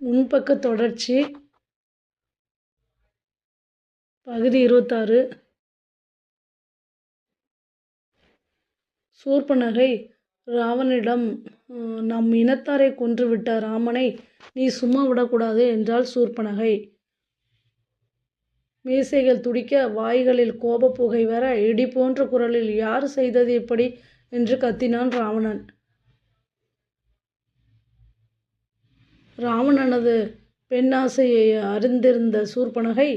முன்பக்க தொடர்ச்சி. பகுதி இருபத்தாறு. சூர்ப்பனகை ராவனிடம் நம் இனத்தாரை கொன்றுவிட்ட ராமனை நீ சும்மா விடக்கூடாது என்றாள் சூர்பனகை மீசைகள் துடிக்க வாய்களில் கோபப்புகை வர இடி போன்ற குரலில் யார் செய்தது இப்படி? என்று கத்தினான் ராவணன். ராவணனது பெண்ணாசையை அறிந்திருந்த சூர்ப்பனகை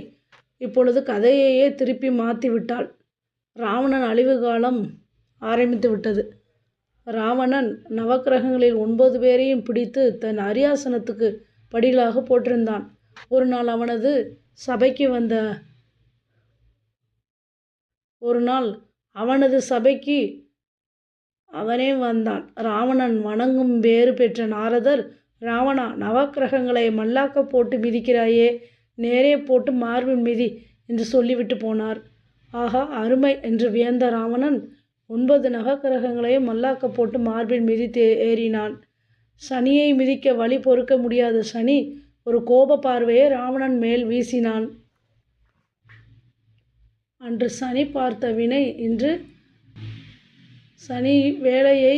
இப்பொழுது கதையையே திருப்பி மாற்றிவிட்டாள் ராவணன் அழிவு காலம் ஆரம்பித்து விட்டது. ராவணன் நவக்கிரகங்களில் ஒன்பது பேரையும் பிடித்து தன் அரியாசனத்துக்கு படிகளாக போட்டிருந்தான். ஒரு நாள் அவனது சபைக்கு வந்த ஒரு நாள் அவனது சபைக்கு அவனே வந்தான். ராவணன் வணங்கும் வேறு பெற்ற நாரதர் ராவணா நவக்கிரகங்களை மல்லாக்க போட்டு மிதிக்கிறாயே நேரே போட்டு மார்பின் மிதி என்று சொல்லிவிட்டு போனார். ஆகா அருமை என்று வியந்த ராவணன் ஒன்பது நவக்கிரகங்களையும் மல்லாக்க போட்டு மார்பின் மிதித்து ஏறினான். சனியை மிதிக்க வழி பொறுக்க முடியாத சனி ஒரு கோப பார்வையை ராவணன் மேல் வீசினான். அன்று சனி பார்த்த வினை இன்று சனி வேலையை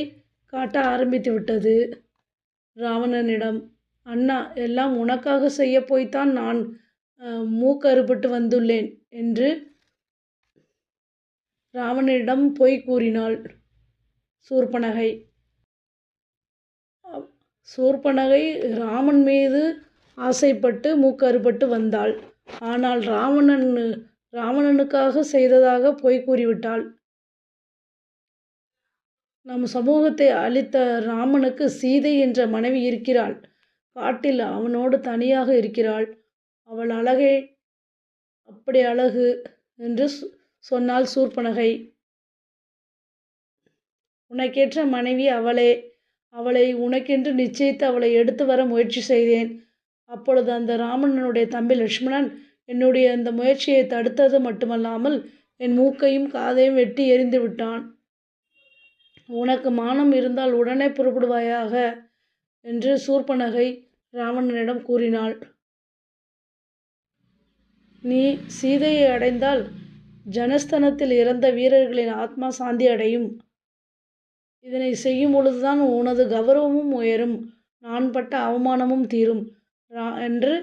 காட்ட ஆரம்பித்து விட்டது. ராவணனிடம் அண்ணா எல்லாம் உனக்காக செய்ய போய்த்தான் நான் மூக்கறுபட்டு வந்துள்ளேன் என்று ராவணனிடம் பொய் கூறினாள் சூர்பனகை. சூர்பனகை ராமன் மீது ஆசைப்பட்டு மூக்கறுபட்டு வந்தாள். ஆனால் ராவணன் ராவணனுக்காக செய்ததாக பொய் கூறிவிட்டாள். நம் சமூகத்தை அழித்த ராமனுக்கு சீதை என்ற மனைவி இருக்கிறாள். காட்டில் அவனோடு தனியாக இருக்கிறாள். அவள் அழகே அப்படி அழகு என்று சொன்னாள் சூர்ப்பனகை உனக்கேற்ற மனைவி அவளே அவளை உனக்கென்று நிச்சயித்து அவளை எடுத்து வர முயற்சி செய்தேன். அப்பொழுது அந்த ராமனனுடைய தம்பி லட்சுமணன் என்னுடைய அந்த முயற்சியை தடுத்தது மட்டுமல்லாமல் என் மூக்கையும் காதையும் வெட்டி எரிந்து விட்டான். உனக்கு மானம் இருந்தால் உடனே புறப்படுவாயாக என்று சூர்பனகை ராவணனிடம் கூறினாள். நீ சீதையை அடைந்தால் ஜனஸ்தனத்தில் இறந்த வீரர்களின் ஆத்மா சாந்தி அடையும். இதனை செய்யும் பொழுதுதான் உனது கௌரவமும் உயரும். நான் பட்ட அவமானமும் தீரும் என்று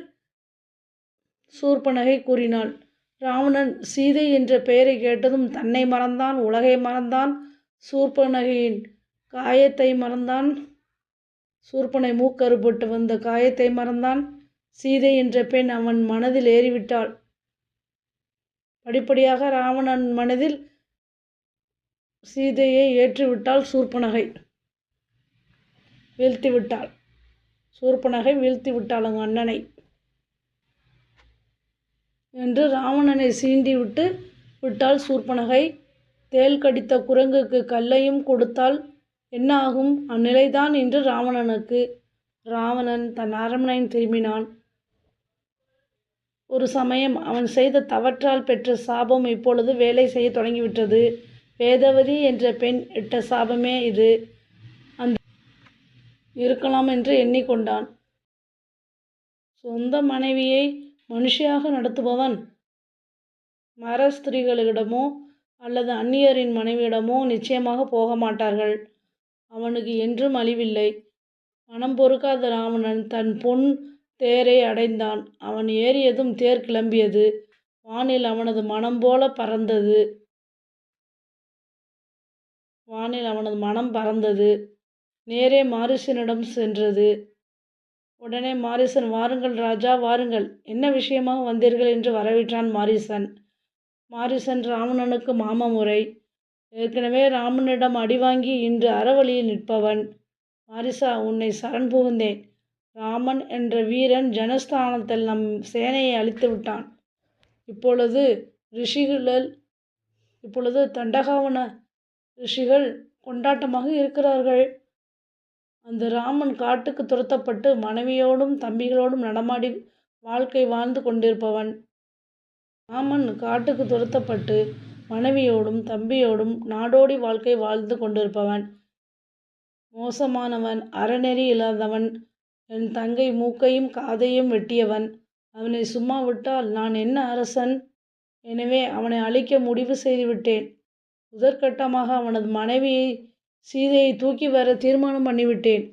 சூர்பனகை கூறினாள். ராவணன் சீதை என்ற பெயரை கேட்டதும் தன்னை மறந்தான் உலகை மறந்தான் சூர்ப்பனகையின் காயத்தை மறந்தான். சூர்ப்பனை மூக்கறுபட்டு வந்த காயத்தை மறந்தான். சீதை என்ற பெண் அவன் மனதில் ஏறிவிட்டாள். படிப்படியாக ராவணன் மனதில் சீதையை ஏற்றிவிட்டாள் சூர்ப்பனகை வீழ்த்தி விட்டாள் சூர்ப்பனகை வீழ்த்தி விட்டாள் அங்கு அண்ணனை. என்று ராவணனை சீண்டி விட்டு விட்டாள் சூர்பனகை. தேல் கடித்த குரங்குக்கு கல்லையும் கொடுத்தால் என்ன ஆகும் அந்நிலைதான் இன்று ராவணனுக்கு. ராவணன் தன் அரண்மனையின் திரும்பினான். ஒரு சமயம் அவன் செய்த தவற்றால் பெற்ற சாபம் இப்பொழுது வேலை செய்ய தொடங்கிவிட்டது. வேதவதி என்ற பெண் இட்ட சாபமே இது. அந்த இருக்கலாம் என்று எண்ணிக்கொண்டான். சொந்த மனைவியை மனுஷியாக நடத்துபவன் மர ஸ்திரீகளிடமோ அல்லது அந்நியரின் மனைவியிடமோ நிச்சயமாக போக மாட்டார்கள். அவனுக்கு என்றும் அழிவில்லை. மனம் பொறுக்காத ராவணன் தன் பொன் தேரை அடைந்தான். அவன் ஏறியதும் தேர் கிளம்பியது. வானில் அவனது மனம் போல பறந்தது. வானில் அவனது மனம் பறந்தது. நேரே மாரிசனிடம் சென்றது. உடனே மாரிசன் வாருங்கள் ராஜா வாருங்கள். என்ன விஷயமாக வந்தீர்கள்? என்று வரவிட்டான் மாரிசன். மாரிசன் ராவணனுக்கு மாமமுறை ஏற்கனவே ராமனிடம் அடிவாங்கி இன்று அறவழியில் நிற்பவன். மாரிசா உன்னை சரண் புகுந்தேன். ராமன் என்ற வீரன் ஜனஸ்தானத்தில் நம் சேனையை அழித்து விட்டான். இப்பொழுது ரிஷிகள் இப்பொழுது தண்டகாவன ரிஷிகள் கொண்டாட்டமாக இருக்கிறார்கள். அந்த ராமன் காட்டுக்கு துரத்தப்பட்டு மனைவியோடும் தம்பிகளோடும் நடமாடி வாழ்க்கை வாழ்ந்து கொண்டிருப்பவன். ராமன் காட்டுக்கு துரத்தப்பட்டு மனைவியோடும் தம்பியோடும் நாடோடி வாழ்க்கை வாழ்ந்து கொண்டிருப்பவன். மோசமானவன் அறநெறி இல்லாதவன் என் தங்கை மூக்கையும் காதையும் வெட்டியவன். அவனை சும்மா விட்டால் நான் என்ன அரசன்? எனவே அவனை அழிக்க முடிவு செய்துவிட்டேன். முதற்கட்டமாக அவனது மனைவியை சீதையை தூக்கி வர தீர்மானம் பண்ணிவிட்டேன்.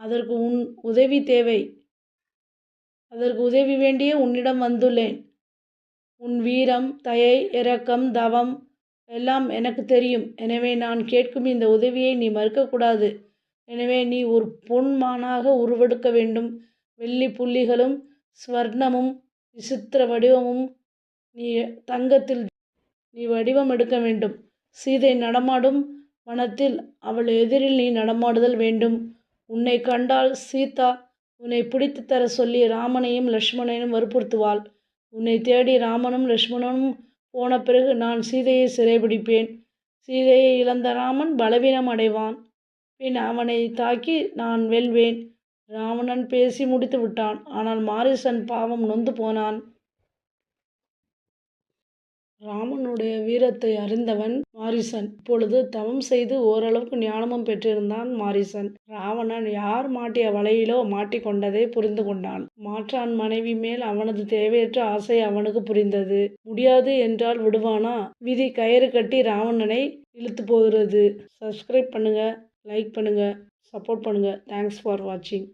அதற்கு உன் உதவி தேவை. அதற்கு உதவி வேண்டியே உன்னிடம் வந்துள்ளேன். உன் வீரம் தயை இரக்கம் தவம் எல்லாம் எனக்கு தெரியும். எனவே நான் கேட்கும் இந்த உதவியை நீ மறுக்கக்கூடாது. எனவே நீ ஒரு பொன் மானாக உருவெடுக்க வேண்டும். வெள்ளி புள்ளிகளும் ஸ்வர்ணமும் விசித்திர வடிவமும் நீ தங்கத்தில் நீ வடிவம் எடுக்க வேண்டும். சீதை நடமாடும் வனத்தில் அவள் எதிரில் நீ நடமாடுதல் வேண்டும். உன்னை கண்டால் சீதா உன்னை பிடித்து தர சொல்லி ராமனையும் லக்ஷ்மணனையும் வற்புறுத்துவாள். உன்னை தேடி ராமனும் லக்ஷ்மணனும் போன பிறகு நான் சீதையை சிறைபிடிப்பேன். சீதையை இழந்த ராமன் பலவீனம் அடைவான். பின் அவனை தாக்கி நான் வெல்வேன். ராவணன் பேசி முடித்து விட்டான். ஆனால் மாரிசன் பாவம் நொந்து போனான். ராமனுடைய வீரத்தை அறிந்தவன் மாரிசன். இப்பொழுது தவம் செய்து ஓரளவுக்கு ஞானமும் பெற்றிருந்தான் மாரிசன். ராவணன் யார் மாட்டிய வலையிலோ மாட்டிக்கொண்டதை புரிந்து கொண்டான். மாற்றான் மனைவி மேல் அவனது தேவையற்ற ஆசை அவனுக்கு புரிந்தது. முடியாது என்றால் விடுவானா விதி கயிறு கட்டி ராவணனை இழுத்து போகிறது. சப்ஸ்கிரைப் பண்ணுங்க லைக் பண்ணுங்க சப்போர்ட் பண்ணுங்க. தேங்க்ஸ் ஃபார் வாட்சிங்